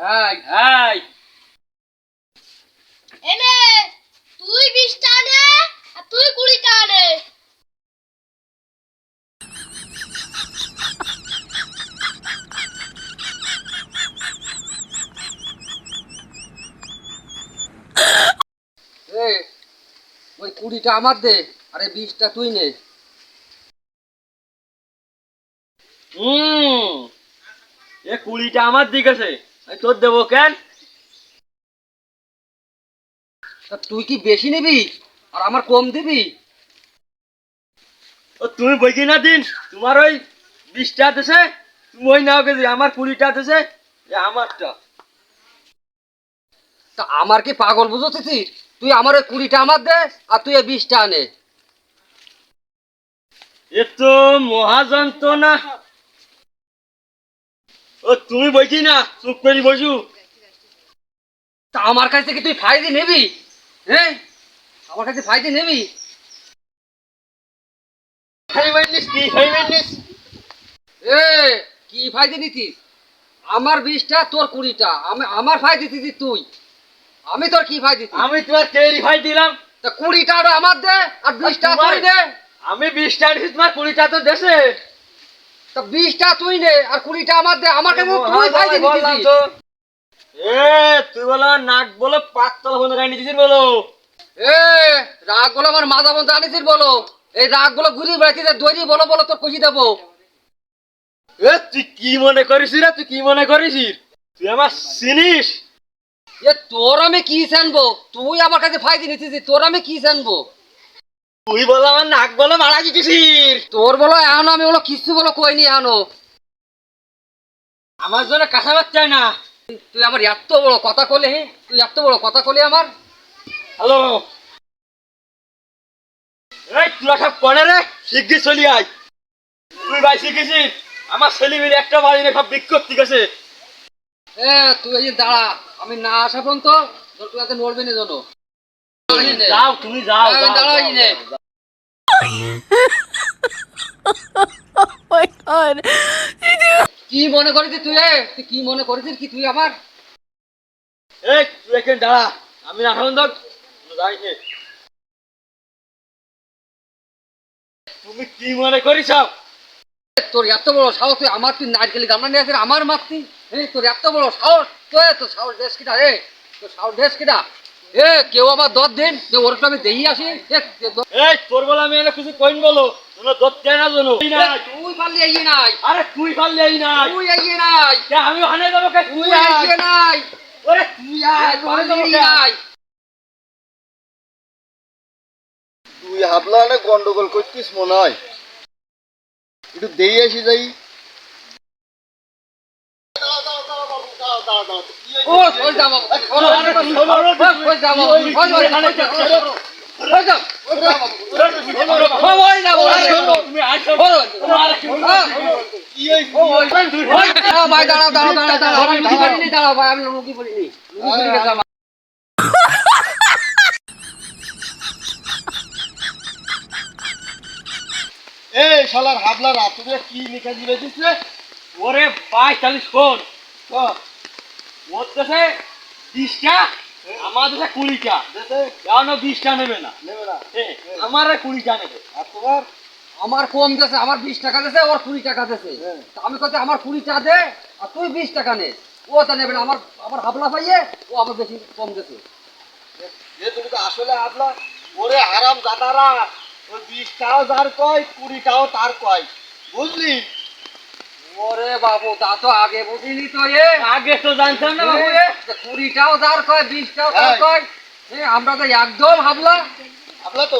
এই এই। এনে তুই বিশটা নে আর তুই কুড়িটা নে। ওই কুড়িটা আমার দে আরে বিশটা তুই নে। হুম এ কুড়িটা আমার দিক আছে। তোর দেবো কেন? তুই কি বেশি নিবি? আর আমার কম দিবি? না দিন, তোমার ওই বিশটা দেশে তুমি নাও কেজি আমার কুড়িটা দেশে আমারটা। তা আমার কি পাগল বুঝতেছিস তুই আমার ওই কুড়িটা আমার দে, আর তুই এই বিশটা নে। এ তো মহাযন্ত্রণা ও তুমি বইছি না চুপ করে বসু। তা আমার কাছ থেকে তুই ফাইদি নিবি? হ্যাঁ আমার কাছে ফাইদি নিবি? এ কি ফাইদি নিতিস? আমার বিশটা তোর কুড়িটা। আমি আমার ফাইদি দিতিস তুই। আমি তোর কি ফাইদি আমি তোমার তেরি ভাই দিলাম। তা কুড়িটা আমার দে আর বিশটা তুই নে আমি বিশটা তোমার কুড়িটা তো দেশে। তা বিশটা তুই নে আর কুড়িটা আমার দে আমার কাছে তুই বললাম দিতিস এ তুই বলো নাক বলো পাতলা বন্ধ গাড়ি দিছিস বলো। এ রাগগুলো আমার মাথা বন্ধ আনিছিস বলো। এই রাগগুলো ঘুরিয়ে বেড়াচ্ছিস দৈরি বলো বলো তোর খুশি দেবো। এ তুই কি মনে করিস রে? তুই কি মনে করিস? তুই আমার চিনিস? এ তোর আমি কি জানব তুই আমার কাছে ফাইদি নিতিস তোর আমি কি জানব তুই বলো আমার নাক বলো মারা দিতেছিস তোর বলো এখনও, আমি বলো কিছু বলো কইনি এখনও। আমার জন্য কাঁচা বাচ্চাই না। তুই আমার এত বড় কথা কলে হে, তুই এত বড় কথা কলে আমার। হ্যালো। এই তুই সব কনে রে? শিগগির চলি আয়। তুই ভাই শিখেছিস আমার ছেলে মিলে একটা বাড়ি নিয়ে সব বিক্ষোভ ঠিক আছে। এ, তুই দাঁড়া, আমি না আসা পর্যন্ত তোর তুই এত নড়বি না জানো যাও তুমি যাও god. কি মনে করেছিস তুই এ? তুই কি মনে করেছিস কি তুই এই তুই এখানে দাঁড়া আমি ধর তুমি কি মনে করিস তোর এত বড় সাহস তুই আমার তুই নারকেলি গামলা নিয়ে আসিস আমার মারতি? এই তোর এত বড় সাহস তুই তোর সাহস দেশ কিনা রে তোর সাহস দেশ কিনা? এ কেউ আমার দর দিন? যে ওর আমি দেই আসি? এই তোর বলে আমি এনে কিছু কইন বলো? তোমরা দত্তে না জানো। তুই পারলি এগিয়ে নাই। আরে তুই পারলে এই না তুই নাই। আমি হানে যাব কে? তুই নাই। ওরে তুই আয় নাই। তুই হাবলা অনেক গন্ডগোল করতিস মনে হয়। একটু দেই আসি যাই। ভাই, দাঁড়াও, দাঁড়াও, দাঁড়াও, দাঁড়াও, আমি লুকি পড়িনি, দাঁড়াও ভাই, আমি এই শালার কি ওরে ভাই চালিশ কোন ওর দেশে বিশটা আমার দেশে কুড়িটা। দেশে? এখনও বিশটা নেবে না। নেবে না। আমার কুড়িটা নেবে। আর তোমার? আমার কম দিয়েছে আমার বিশ টাকা দিয়েছে ওর কুড়ি টাকা দিয়েছে হ্যাঁ। আমি কত আমার কুড়ি টাকা দে আর তুই বিশ টাকা নে। ও তা নেবে না আমার আমার হাবলা পাইয়ে ও আমার বেশি কম দিয়েছে এ তুমি তো আসলে হাবলা। ওরে আরাম দাদারা ওই বিশটাও যার কয় কুড়িটাও তার কয়। বুঝলি? ওরে বাবু তা তো আগে বুঝিনি তো এ। আগে তো জানতাম না বাবু এ, কুড়িটাও দাঁড় কয় বিশটাও দাঁড় কয়? এ, আমরা তো একদম হাবলা। হাবলা তো।